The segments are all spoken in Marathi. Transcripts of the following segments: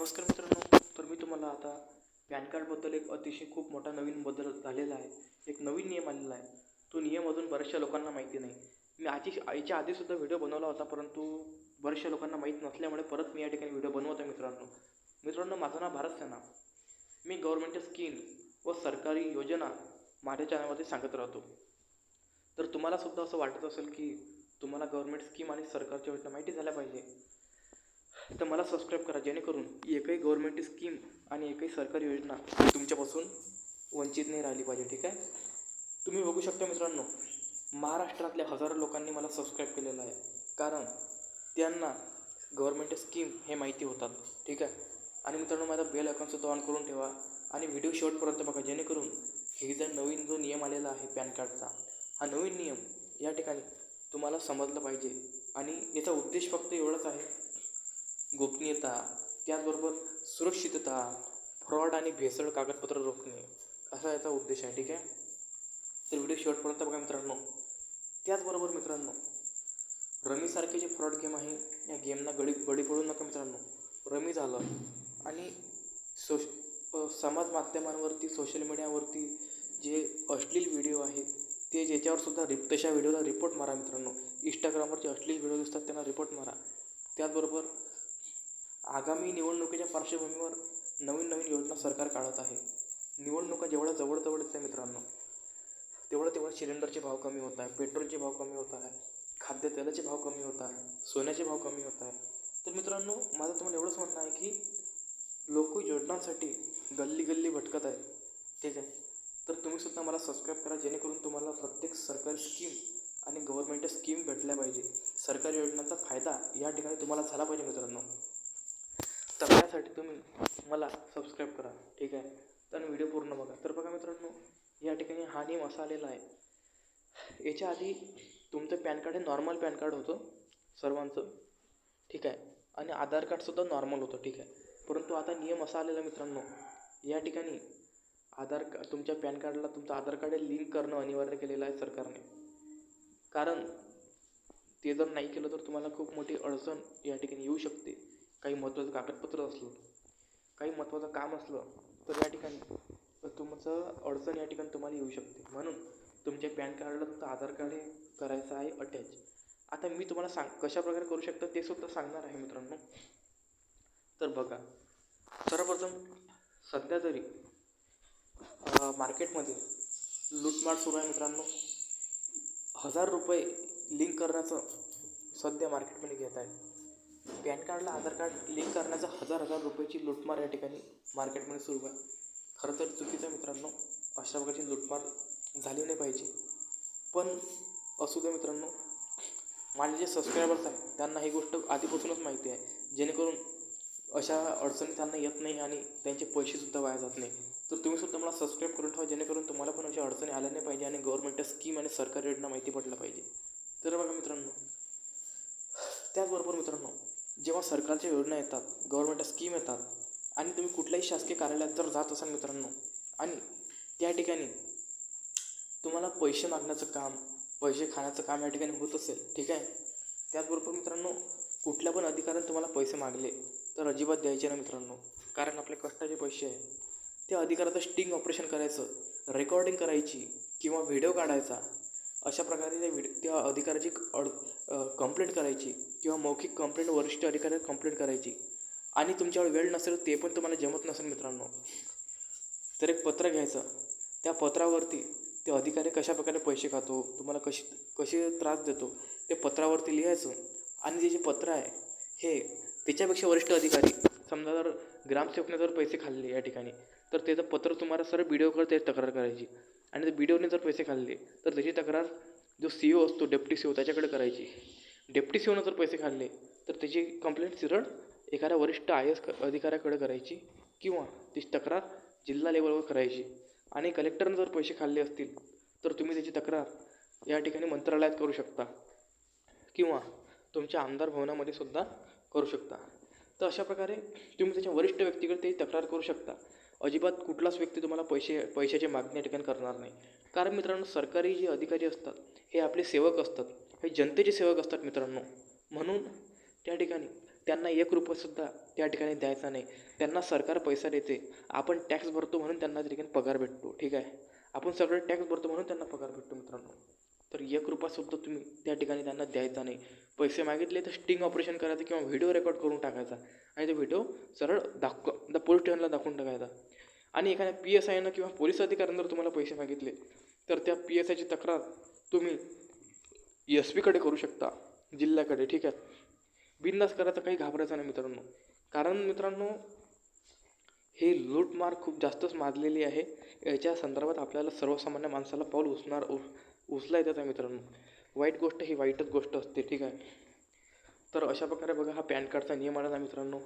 नमस्कार मित्रांनो तर मी तुम्हाला आता पॅन कार्डबद्दल एक अतिशय खूप मोठा नवीन बदल झालेला आहे एक नवीन नियम आलेला आहे. तो नियम अजून बऱ्याचशा लोकांना माहिती नाही. मी आधी याच्या आधीसुद्धा व्हिडिओ बनवला होता परंतु बऱ्याचशा लोकांना माहीत नसल्यामुळे परत मी या ठिकाणी व्हिडिओ बनवतो आहे मित्रांनो. मित्रांनो माझं नाव भारत सेना. मी गव्हर्मेंटच्या स्कीम व सरकारी योजना माझ्या चॅनलमध्ये सांगत राहतो. तर तुम्हालासुद्धा असं वाटत असेल की तुम्हाला गव्हर्मेंट स्कीम आणि सरकारच्या योजना माहिती झाल्या पाहिजे. तर मला सबस्क्राईब करा जेणेकरून एकही गव्हर्मेंट स्कीम आणि एकही सरकारी योजना तुमच्यापासून वंचित नाही राहिली पाहिजे ठीक आहे? तुम्ही बघू शकता मित्रांनो महाराष्ट्रातल्या हजारो लोकांनी मला सबस्क्राईब केलेलं आहे. कारण त्यांना गव्हर्मेंट स्कीम हे माहिती होतात ठीक आहे? आणि मित्रांनो माझा बेल अकाउंटसुद्धा ऑन करून ठेवा आणि व्हिडिओ शेवटपर्यंत बघा जेणेकरून हे जर नवीन जो नियम आलेला आहे पॅन कार्डचा हा नवीन नियम या ठिकाणी तुम्हाला समजलं पाहिजे. आणि याचा उद्देश फक्त एवढाच आहे गोपनीयता त्याचबरोबर सुरक्षितता फ्रॉड आणि भेसळ कागदपत्र रोखणे असा याचा उद्देश आहे ठीक आहे? तर व्हिडिओ शेवटपर्यंत बघा मित्रांनो. त्याचबरोबर मित्रांनो रमीसारखे जे फ्रॉड गेम आहे या गेमना गडी बळी पडू नका मित्रांनो. रमी झालं आणि सोश समाज माध्यमांवरती सोशल मीडियावरती जे अश्लील व्हिडिओ आहेत ते ज्याच्यावर सुद्धा रिप तशा व्हिडिओला रिपोर्ट मारा मित्रांनो. इंस्टाग्रामवरचे अश्लील व्हिडिओ दिसतात त्यांना रिपोर्ट मारा. त्याचबरोबर आगामी निवडणुकीच्या पार्श्वभूमीवर नवीन नवीन योजना सरकार काढत आहे. निवडणुका जेवढ्या जवळ येत आहे मित्रांनो तेवढं तेवढं सिलेंडरचे भाव कमी होत आहे पेट्रोलचे भाव कमी होत आहे खाद्यतेलाचे भाव कमी होत आहे सोन्याचे भाव कमी होत आहे तर मित्रांनो माझं तुम्हाला एवढंच म्हणणं आहे की लोक योजनांसाठी गल्ली गल्ली भटकत आहे ठीक आहे? तर तुम्हीसुद्धा मला सबस्क्राईब करा जेणेकरून तुम्हाला प्रत्येक सरकारी स्कीम आणि गव्हर्मेंटच्या स्कीम भेटल्या पाहिजे. सरकारी योजनांचा फायदा या ठिकाणी तुम्हाला झाला पाहिजे मित्रांनो. तर त्यासाठी तुम्ही मला सबस्क्राईब करा ठीक आहे? तर व्हिडिओ पूर्ण बघा. तर बघा मित्रांनो या ठिकाणी हा नियम असा आलेला आहे. याच्या आधी तुमचं पॅन कार्ड हे नॉर्मल पॅन कार्ड होतं सर्वांचं ठीक आहे? आणि आधार कार्डसुद्धा नॉर्मल होतं ठीक आहे? परंतु आता नियम असा आलेला मित्रांनो या ठिकाणी आधार का तुमच्या पॅन कार्डला तुमचं आधार कार्ड लिंक करणं अनिवार्य केलेलं आहे सरकारने. कारण ते जर नाही केलं तर तुम्हाला खूप मोठी अडचण या ठिकाणी येऊ शकते. काही महत्त्वाचं कागदपत्र असलं काही महत्त्वाचं काम असलं तर या ठिकाणी तुमचं अडचण या ठिकाणी तुम्हाला येऊ शकते. म्हणून तुमच्या पॅन कार्डला तुमचं आधार कार्ड हे करायचं आहे अटॅच. आता मी तुम्हाला सांग कशाप्रकारे करू शकता ते सुद्धा सांगणार आहे मित्रांनो. तर बघा सर्वप्रथम सध्या तरी मार्केटमध्ये लूटमार सुरू आहे मित्रांनो. हजार रुपये लिंक करण्याचं सध्या मार्केटमध्ये घेत आहे. पॅन कार्डला आधार कार्ड लिंक करण्याचा हजार हजार रुपयाची लूटमार या ठिकाणी मार्केटमध्ये सुरू आहे. खरं तर चुकीचं आहे मित्रांनो. अशा प्रकारची लूटमार झाली नाही पाहिजे. पण असू द्या मित्रांनो. माझे जे सबस्क्रायबर्स आहेत त्यांना ही गोष्ट आधीपासूनच माहिती आहे. जेणेकरून अशा अडचणी त्यांना येत नाही आणि त्यांचे पैसेसुद्धा वाया जात नाही. तर तुम्हीसुद्धा मला सबस्क्राईब करून ठेवा जेणेकरून तुम्हाला पण अशा अडचणी आल्या नाही पाहिजे आणि गव्हर्नमेंटच्या स्कीम आणि सरकारी योजना माहिती पडल्या पाहिजे. तर बघा मित्रांनो. त्याचबरोबर मित्रांनो जेव्हा सरकारच्या योजना येतात गव्हर्नमेंटच्या स्कीम येतात आणि तुम्ही कुठल्याही शासकीय कार्यालयात जर जात असाल मित्रांनो आणि त्या ठिकाणी तुम्हाला पैसे मागण्याचं काम पैसे खाण्याचं काम या ठिकाणी होत असेल ठीक आहे? त्याचबरोबर मित्रांनो कुठल्या पण अधिकाऱ्याने तुम्हाला पैसे मागले तर अजिबात द्यायचे ना मित्रांनो कारण आपले कष्टाचे पैसे आहे. त्या अधिकाराचं स्टिंग ऑपरेशन करायचं रेकॉर्डिंग करायची किंवा व्हिडिओ काढायचा अशा प्रकारे त्या व्हिडिओ त्या अधिकाऱ्याची अड कंप्लेंट करायची. किंवा मौखिक कंप्लेंट वरिष्ठ अधिकाऱ्यात कंप्लेंट करायची. आणि तुमच्यावर वेळ नसेल ते पण तुम्हाला जमत नसेल मित्रांनो. तर एक पत्र घ्यायचं. त्या पत्रावरती ते अधिकारी कशा प्रकारे पैसे खातो तुम्हाला कशी कसे त्रास देतो ते पत्रावरती लिहायचं. आणि जे जे पत्र आहे हे त्याच्यापेक्षा वरिष्ठ अधिकारी समजा जर ग्रामसेवकने जर पैसे खाल्ले या ठिकाणी तर त्याचं पत्र तुम्हाला सर बी डी तक्रार करायची. आणि जर बी डी जर पैसे खाल्ले तर त्याची तक्रार जो सी ओ असतो डेप्टी सी ओ त्याच्याकडे करायची. डेप्टी सीओनं जर पैसे खाल्ले तर त्याची कंप्लेंट सरळ एखाद्या वरिष्ठ आय एस अधिकाऱ्याकडे करायची किंवा त्याची तक्रार जिल्हा लेवलवर करायची. आणि कलेक्टरनं जर पैसे खाल्ले असतील तर तुम्ही त्याची तक्रार या ठिकाणी मंत्रालयात करू शकता किंवा तुमच्या आमदार भवनामध्ये सुद्धा करू शकता. तर अशा प्रकारे तुम्ही त्याच्या वरिष्ठ व्यक्तीकडे ते तक्रार करू शकता. अजिबात कुठलाच व्यक्ती तुम्हाला पैसे पैशाची मागणी या ठिकाणी करणार नाही. कारण मित्रांनो सरकारी जे अधिकारी असतात हे आपले सेवक असतात. हे जनतेचे सेवक असतात मित्रांनो. म्हणून त्या ठिकाणी त्यांना एक रुपयासुद्धा त्या ठिकाणी द्यायचा नाही. त्यांना सरकार पैसा देते. आपण टॅक्स भरतो म्हणून त्यांना त्या ठिकाणी पगार भेटतो. ठीक आहे? आपण सगळे टॅक्स भरतो म्हणून त्यांना पगार भेटतो मित्रांनो. तर एक रुपयासुद्धा तुम्ही त्या ठिकाणी त्यांना द्यायचा नाही. पैसे मागितले तर स्टिंग ऑपरेशन करायचं किंवा व्हिडिओ रेकॉर्ड करून टाकायचा. आणि तो व्हिडिओ सरळ दाखव द पोलीस स्टेशनला दाखवून टाकायचा. आणि एखाद्या पी एस आयनं किंवा पोलीस अधिकाऱ्यानं जर तुम्हाला पैसे मागितले तर त्या पी एस आयची तक्रार तुम्ही एस पीकडे करू शकता. जिल्ह्याकडे ठीक आहे? बिंदास करायचं काही घाबरायचं नाही मित्रांनो. कारण मित्रांनो हे लूटमार खूप जास्तच माजलेली आहे. याच्या संदर्भात आपल्याला सर्वसामान्य माणसाला पाऊल उचणार उ उचला येतात आहे मित्रांनो. वाईट गोष्ट ही वाईटच गोष्ट असते ठीक आहे? तर अशा प्रकारे बघा हा पॅन कार्डचा नियम आला ना मित्रांनो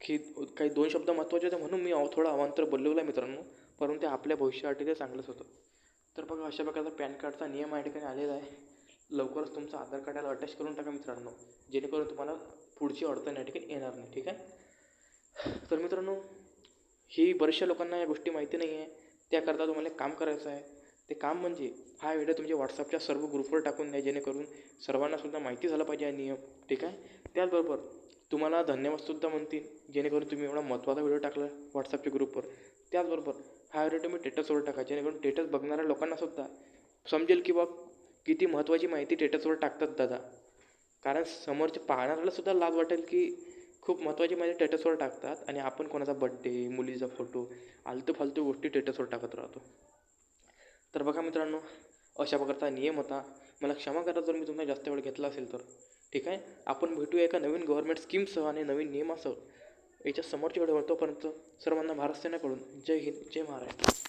की काही दोन शब्द महत्त्वाचे होते म्हणून मी अव- थोडं अवांतर बोललेलं आहे मित्रांनो परंतु ते आपल्या भविष्यासाठी ते चांगलंच होतं. तर बघा अशा प्रकारचा पॅन कार्डचा नियम या ठिकाणी आलेला आहे. लवकरच तुमचं आधार कार्ड याला अटॅच करून टाका मित्रांनो. जेणेकरून तुम्हाला पुढची अडचण या ठिकाणी येणार नाही ठीक आहे? तर मित्रांनो ही बऱ्याचशा लोकांना या गोष्टी माहिती नाही आहे त्याकरता तुम्हाला काम करायचं आहे. ते काम म्हणजे हा व्हिडिओ तुमच्या व्हॉट्सअपच्या सर्व ग्रुपवर टाकून द्या जेणेकरून सर्वांनासुद्धा माहिती झालं पाहिजे हा नियम ठीक आहे? त्याचबरोबर तुम्हाला धन्यवादसुद्धा म्हणतील जेणेकरून तुम्ही एवढा महत्त्वाचा व्हिडिओ टाकला व्हॉट्सअपच्या ग्रुपवर त्याचबरोबर हा व्हिडिओ तुम्ही टेटसवर टाका जेणेकरून टेटस बघणाऱ्या लोकांनासुद्धा समजेल की बा किती महत्त्वाची माहिती टेटसवर टाकतात दादा? कारण समोरच्या पाहणाऱ्यालासुद्धा लाज वाटेल की खूप महत्त्वाची माहिती टेटसवर टाकतात आणि आपण कोणाचा बड्डे मुलीचा फोटो आलतू फालतू गोष्टी टेटसवर टाकत राहतो. तर बघा मित्रांनो अशा प्रकारचा नियम होता. मला क्षमा करा जर मी तुम्हाला जास्त वेळ घेतला असेल तर. ठीक आहे? आपण भेटूया एका नवीन गव्हर्नमेंट स्कीमसह आणि नवीन नियमासह. याच्या समोरच्या वेळ तोपर्यंत सर्वांना भारत जय हिंद जय महाराष्ट्र.